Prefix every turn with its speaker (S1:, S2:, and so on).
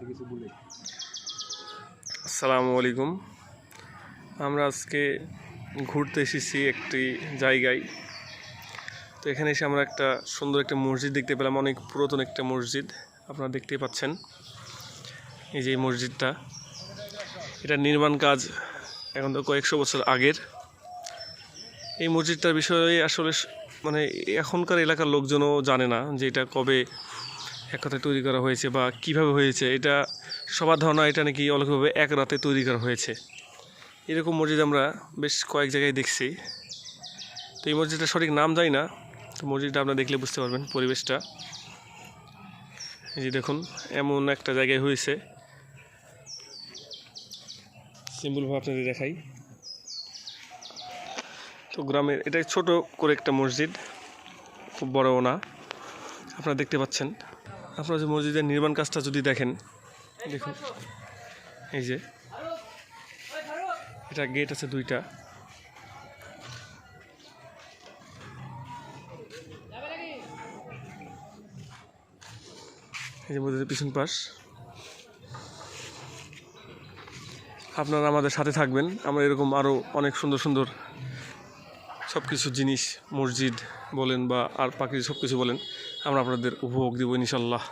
S1: আপনি কিছু
S2: আসসালামু আলাইকুম। আমরা আজকে ঘুরতে এসেছি একটি জায়গায়। তো এখানে এসে আমরা একটা সুন্দর একটা মসজিদ দেখতে পেলাম, অনেক পুরাতন একটা মসজিদ, আপনারা দেখতেই পাচ্ছেন। এই যে মসজিদটা, এটা নির্মাণ কাজ এখন তো কয়েকশো বছর আগের। এই মসজিদটার বিষয়ে আসলে মানে এখনকার এলাকার লোকজনও জানে না যে এটা কবে এক কথায় তৈরি করা হয়েছে বা কীভাবে হয়েছে, এটা সবার ধারণা এটা নাকি অলৌকিকভাবে এক রাতে তৈরি করা হয়েছে। এরকম মসজিদ আমরা বেশ কয়েক জায়গায় দেখছি। তো এই মসজিদটা সঠিক নাম জানি না, তো মসজিদটা আপনারা দেখলে বুঝতে পারবেন পরিবেশটা। এই যে দেখুন, এমন একটা জায়গায় হয়েছে। সিম্পলভাবে আপনাদের দেখাই। তো গ্রামের, এটা ছোট করে একটা মসজিদ, খুব বড়ও না, আপনারা দেখতে পাচ্ছেন। আপনারা যে মসজিদের নির্মাণ কাজটা যদি দেখেন, দেখুন। এই যে, এটা গেট আছে দুইটা। এই যে মসজিদের পিছন পাশ। আপনারা আমাদের সাথে থাকবেন। আমরা এরকম আরও অনেক সুন্দর সুন্দর সব কিছু জিনিস মসজিদ বলেন বা আর বাকি সব কিছু বলেন। আমরা আপনাদের উপভোগ দিব ইনশাল্লাহ।